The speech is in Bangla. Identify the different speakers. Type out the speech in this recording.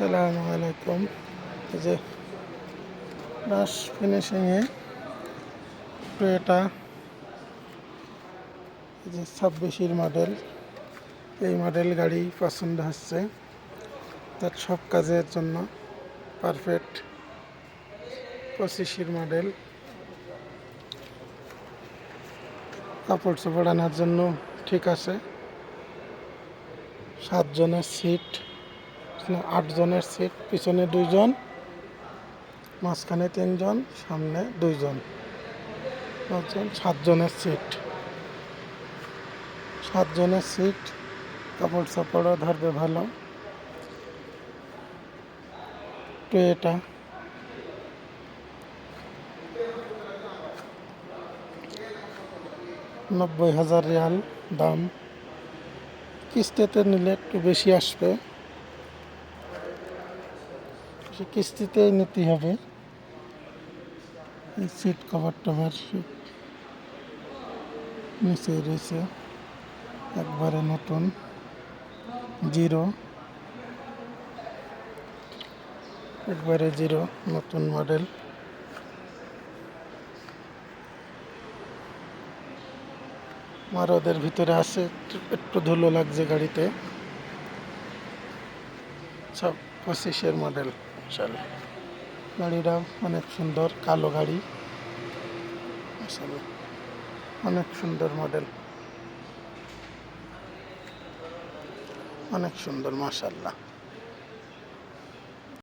Speaker 1: আসসালামু আলাইকুম। যে রাশ ফিনিশিংয়ে এই যে ছাব্বিশের মডেল এই মডেল গাড়ি পছন্দ হচ্ছে। তার সব কাজের জন্য পারফেক্ট পঁচিশের মডেল কাপড় চোপড় আনার জন্য ঠিক আছে। সাতজনের সিট আটজনের সিট পিছনে দুইজন, মাঝখানে তিনজন, সামনে দুইজন। পাঁচজন, সাতজনের সিট সাতজনের সিট কাপড় চাপড়ও ধরবে ভালো। টুয়েটা নব্বই হাজার রিয়াল দাম। কিস্তিতে নিলে একটু বেশি আসবে। সে কিস্তিতেই নিতে হবে। সিট কভার টভার নিচে রয়েছে। একবারে নতুন জিরো একবারে জিরো নতুন মডেল মারদের ভিতরে আছে, একটু ধুলো লাগছে গাড়িতে। সব পঁচিশের মডেল চলে গাড়িটা অনেক সুন্দর কালো গাড়ি। অনেক সুন্দর মডেল। অনেক সুন্দর মাশাল্লাহ